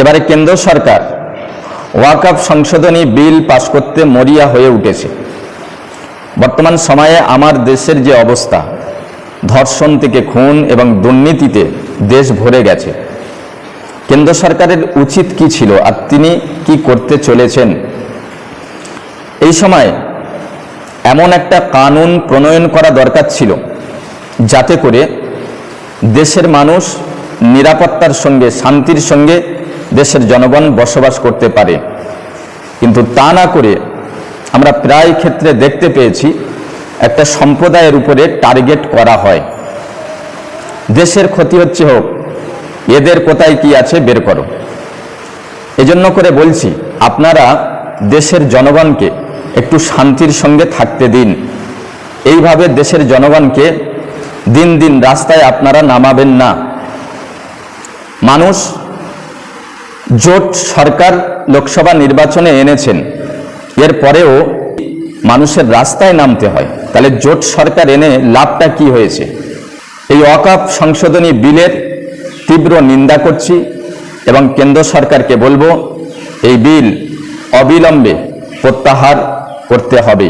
এবারে কেন্দ্র সরকার ওয়াকআপ সংশোধনী বিল পাশ করতে মরিয়া হয়ে উঠেছে। বর্তমান সময়ে আমার দেশের যে অবস্থা, ধর্ষণ থেকে খুন এবং দুর্নীতিতে দেশ ভরে গেছে। কেন্দ্র সরকারের উচিত কি ছিল আর তিনি কি করতে চলেছেন? এই সময় এমন একটা কানুন প্রণয়ন করা দরকার ছিল, যাতে করে দেশের মানুষ নিরাপত্তার সঙ্গে, শান্তির সঙ্গে দেশের জনগণ বসবাস করতে পারে। কিন্তু তা না করে আমরা প্রায় ক্ষেত্রে দেখতে পেয়েছি একটা সম্প্রদায়ের উপরে টার্গেট করা হয়। দেশের ক্ষতি হচ্ছে হোক, এদের কোথায় কি আছে বের করো। এজন্য করে বলছি, আপনারা দেশের জনগণকে একটু শান্তির সঙ্গে থাকতে দিন। এইভাবে দেশের জনগণকে দিন দিন রাস্তায় আপনারা নামাবেন না। মানুষ জোট সরকার লোকসভা নির্বাচনে এনেছেন। এর পরেও মানুষের রাস্তায় নামতে হয়। তাহলে জোট সরকার এনে লাভটা কি হয়েছে? এই অকাপ সংশোধনী বিলের তীব্র নিন্দা করছি এবং কেন্দ্র সরকারকে বলব, এই বিল অবিলম্বে প্রত্যাহার করতে হবে।